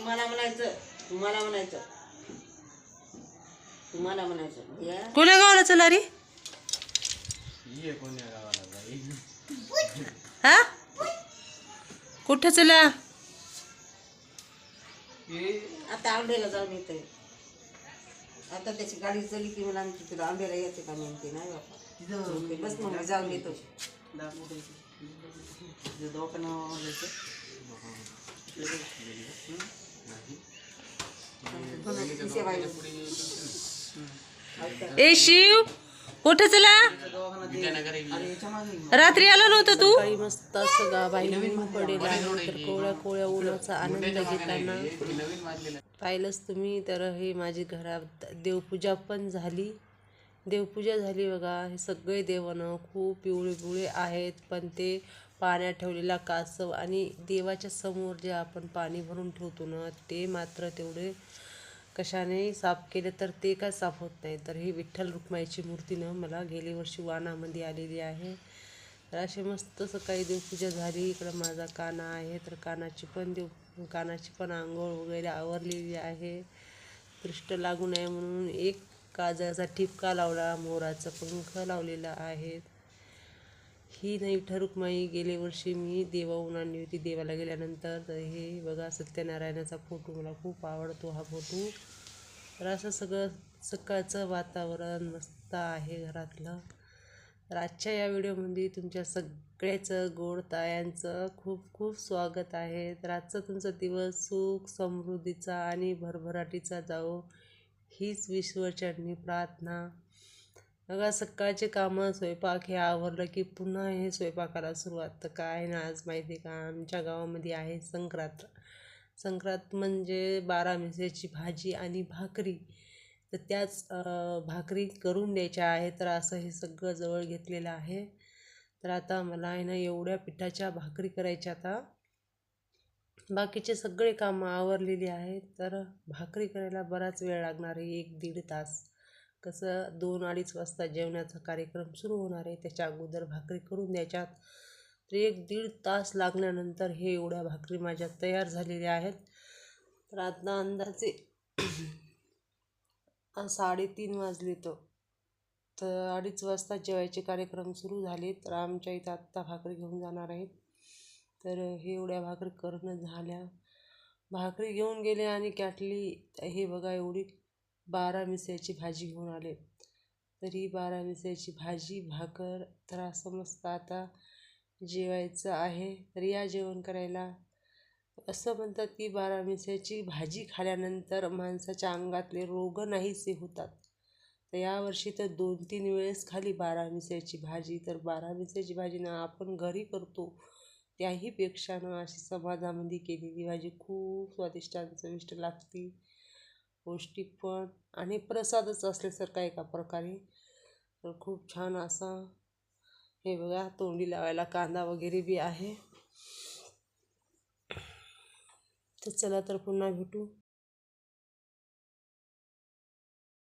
तुम्हाला म्हणायचं तुम्हाला म्हणायचं. तुम्हाला म्हणायचं. या. कोण्या गावाला चला रे? हा? कुठं चला? आता आंबेला जाऊन येते. आता त्याची गाडी चली की मला आमची तुला आंबेला यायचं का म्हणते नाही बापा बस मग मी जाऊन येतो. ए शिव कुठे चला. रात्री आला नव्हता तू? काही मस्त असं गावाई पडेल तर कोवळ्या कोवळ्या उन्हाचा आनंद घेताना. पाहिलंच तुम्ही तर हे माझी घरात देवपूजा पण झाली. देवपूजा झाली बघा हे सगळे देवानं खूप पिवळे पिवळे आहेत पण ते पाण्यात ठेवलेला कासव आणि देवाच्या समोर जे आपण पाणी भरून ठेवतो ना ते मात्र तेवढे कशाने साफ केले तर ते काय साफ होत नाही. तर ही विठ्ठल रुक्माईची मूर्तीनं मला गेली वर्षी वानामध्ये आलेली आहे. तर असे मस्त सकाळी देवपूजा झाली. इकडं माझा काना आहे तर कानाची पण देव कानाची पण आंघोळ वगैरे आवरलेली आहे. दृष्ट लागू नये म्हणून एक काजळाचा ठिपका लावला मोराचा पंख लावलेला आहे. ही नाही ठरुकमाई गेल्या वर्षी मी देवाहून आणली होती देवाला गेल्यानंतर तर हे बघा सत्यनारायणाचा फोटो मला खूप आवडतो हा फोटो तर असं सगळं सकाळचं वातावरण मस्त आहे घरातलं. तर आजच्या या व्हिडिओमध्ये तुमच्या सगळ्याचं गोड तायांचं खूप खूप स्वागत आहे. तर आजचा तुमचा दिवस सुख समृद्धीचा आणि भरभराटीचा जाओ हीच विश्वचरणी प्रार्थना. बघा सकाळचे कामं स्वयंपाक हे आवरलं की पुन्हा हे स्वयंपाकाला सुरुवात. तर काय ना आज माहिती आहे का आमच्या गावामध्ये आहे संक्रांत. संक्रांत म्हणजे बारा मिसेची भाजी आणि भाकरी. तर त्याच भाकरी करून द्यायच्या आहे तर असं हे सगळं जवळ घेतलेलं आहे. तर आता मला आहे ना एवढ्या पिठाच्या भाकरी करायच्या आता. बाकीचे सगळे कामं आवरलेली आहेत. तर भाकरी करायला बराच वेळ लागणार आहे एक दीड तास. कसं दोन अडीच वाजता जेवणाचा कार्यक्रम सुरू होणार आहे त्याच्या अगोदर भाकरी करून द्यायच्यात. तर एक दीड तास लागल्यानंतर हे एवढ्या भाकरी माझ्या तयार झालेल्या आहेत. तर आता अंदाजे साडेतीन वाजले तो तर अडीच वाजता जेवायचे कार्यक्रम सुरू झाले तर आमच्या इथं आत्ता भाकरी घेऊन जाणार आहेत तर हे एवढ्या भाकरी करणं झाल्या. भाकरी घेऊन गेले आणि कॅटली हे बघा एवढी बारा मिसळ्याची भाजी घेऊन आले. तरी बारा मिसळ्याची भाजी भाकर तर असं मस्त आता जेवायचं आहे. तर या जेवण करायला. असं म्हणतात की बारा मिसळ्याची भाजी खाल्यानंतर माणसाच्या अंगातले रोग नाहीसे होतात. तर यावर्षी तर दोन तीन वेळेस खाली बारा मिसळ्याची भाजी. तर बारा मिसळ्याची भाजी ना आपण घरी करतो. त्याहीपेक्षा ना अशी समाजामध्ये केलेली भाजी खूप स्वादिष्ट आणि चविष्ट लागते. पौष्टिक पण आणि प्रसादच असल्यासारखा एका प्रकारे. तर खूप छान असा हे बघा तोंडी लावायला कांदा वगैरे बी आहे. तर चला तर पुन्हा भेटू.